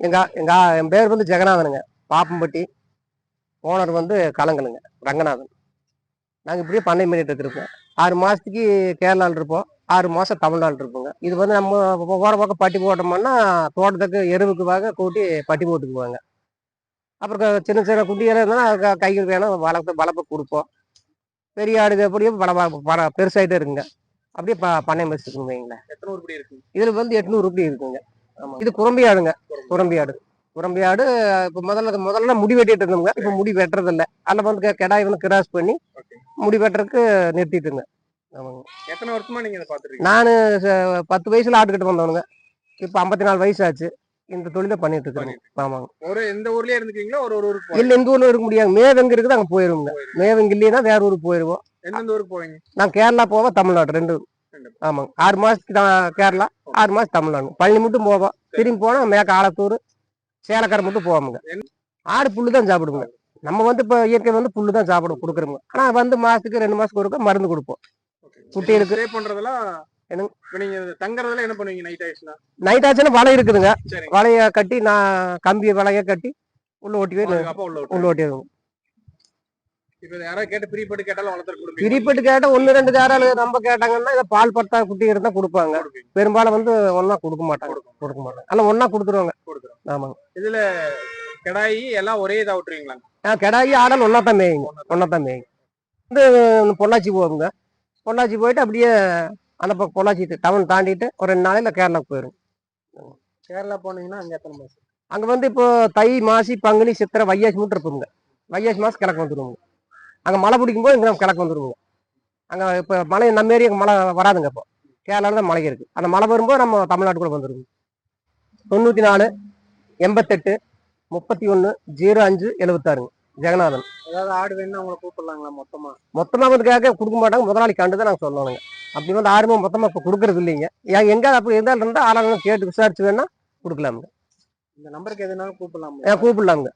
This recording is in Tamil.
எங்க எங்க என் பேர் வந்து ஜெகநாதனுங்க. பாப்பம்பட்டி. ஓனர் வந்து கலங்கலுங்க ரங்கநாதன். நாங்கள் இப்படியே பண்ணை பண்ணிட்டு இருக்கோம் ஆறு மாசத்துக்கு கேரளாவில் இருப்போம். ஆறு மாசம் தமிழ்நாட்டில் இருப்போங்க. இது வந்து நம்ம போகிற பக்கம் பட்டி போட்டோம்னா தோட்டத்துக்கு எருவுக்கு வாங்க கூட்டி பட்டி போட்டுக்குவாங்க. அப்புறம் சின்ன சின்ன குட்டியெல்லாம் இருந்தால் கைக்கு வேணும் வளர்த்து வளர்ப்பு கொடுப்போம். பெரிய ஆடுக அப்படியே பல பெருசாயிட்டே இருக்குங்க. அப்படியே ப பண்ணை வச்சுக்கணும் வைங்களேன் எத்தனை உருப்படி இருக்கு? இதுல வந்து எட்நூறு ரூபாய் இருக்குங்க. ஆமா. இது குரம்பி ஆடுங்க குரம்பி ஆடு குரம்பி ஆடு இப்ப முதல்ல முதல்ல முடி வெட்டிட்டு இருந்தோங்க இப்ப முடி வெட்டுறது இல்ல அதில் வந்து கெடாய் வந்து கிராஸ் பண்ணி. முடி வெட்டுறதுக்கு நிறுத்திட்டுங்க. ஆமாங்க. எத்தனை வருஷமா நீங்க இதை பாத்துருக்கீங்க நான் பத்து வயசுல ஆட்டுக்கிட்டு வந்தவனுங்க. இப்ப ஐம்பத்தி நாலு வயசு ஆச்சு இந்த தொழிலை பண்ணிட்டு இருக்கிறேன் ஆமாங்க. ஒரு எந்த ஊர்லயே இருந்துக்கீங்களா ஒரு ஒரு ஊருக்கு? இல்ல இந்த ஊர்ல இருக்க முடியாது. மேவெங்க இருக்குது அங்க போயிருவோங்க. மேவெங்க இல்லைன்னா வேற ஊருக்கு போயிருவோம். எந்தெந்த ஊருக்கு போவீங்க? நான் கேரளா போவேன் தமிழ்நாடு ரெண்டு. ரெண்டு. ஆமாங்க. ஆறு மாசத்துக்கு நான் கேரளா ஆறு மாசம் தமிழ்நாடு. பழனி மட்டும் போவோம். திரும்பி போனா மேக்க ஆலத்தூர் சேலக்கரை மட்டும் போவோமுங்க. ஆடு புல்லு தான் சாப்பிடுவோங்க. நம்ம வந்து இப்போ இயற்கை வந்து புல்லு தான் சாப்பிட கொடுக்குறோங்க. ஆனா வந்து மாசத்துக்கு ரெண்டு மாசத்துக்கு ஒருக்கா மருந்து கொடுப்போம். குட்டிகளுக்கு. நீங்க தங்கறதுல என்ன பண்ணுவீங்க? நைட் ஆயிடுச்சுன்னா? நைட் ஆச்சுன்னா வலை இருக்குதுங்க. வலைய கட்டி நான் கம்பிய வலைய கட்டி உள்ள ஓட்டி உள்ள விட்டுருங்க. உள்ள ஓட்டிடுவோம் இப்ப இதை யாராவது கேட்டு பிரிப்பட்டு கேட்டா ஒன்னு ரெண்டு காராளு நம்ம கேட்டாங்கன்னா இதை பால் பத்தா குட்டி இருந்தா கொடுப்பாங்க. பெரும்பாலும் வந்து ஒன்னா கொடுக்க மாட்டாங்க. கொடுக்க மாட்டாங்க. அல்ல ஒன்னா கொடுத்துருவாங்க. ஆமாங்க. கிடாயி எல்லாம் ஒரே இதா விட்டுருவீங்களா? ஆ, கிடாயி ஆடல் ஒன்னா தான் மேயுங்க ஒன்னா தான் மேயுங்க வந்து பொள்ளாச்சி போவோங்க பொள்ளாச்சி போயிட்டு அப்படியே அந்த பக்கம் பொள்ளாச்சி டவுன் தாண்டிட்டு ஒரு ரெண்டு நாளையில கேரளாக்கு போயிடும் கேரளா போனீங்கன்னா அங்க எத்தனை அங்க வந்து இப்போ தை மாசி பங்குனி சித்திரை வையாசி மட்டும் இருப்போங்க வையாசி மாசம் கிழக்கு வந்துருவோங்க அங்க மழை பிடிக்கும் போது இங்க கிழக்கு வந்துருவோங்க அங்க இப்போ மழை நம்ம ஏரியாக்கு மழை வராதுங்க இப்போ. கேரளால தான் மழை இருக்கு. அந்த மழை வரும்போது நம்ம தமிழ்நாட்டுக்குள்ள வந்துருவோம். தொண்ணூத்தி நாலு எண்பத்தெட்டு முப்பத்தி ஒன்று ஜீரோ அஞ்சு எழுபத்தாறுங்க ஜெகநாதன். ஏதாவது ஆடு வேணும்னா உங்களை கூப்பிடலாங்களா மொத்தமா? மொத்தமா வந்து கேட்க கொடுக்க மாட்டாங்க. முதலாளி கண்டு தான் நாங்கள் சொல்லணுங்க அப்படி வந்து யாருமே மொத்தமா இப்போ கொடுக்கறது இல்லைங்க. ஏன் எங்க அப்படி இருந்தாலும் இருந்தால் ஆளாங்க கேட்டு விசாரிச்சு வேணா கொடுக்கலாமுங்க. இந்த நம்பருக்கு எதுனாலும் கூப்பிடலாம்? ஏன் கூப்பிடலாமுங்க.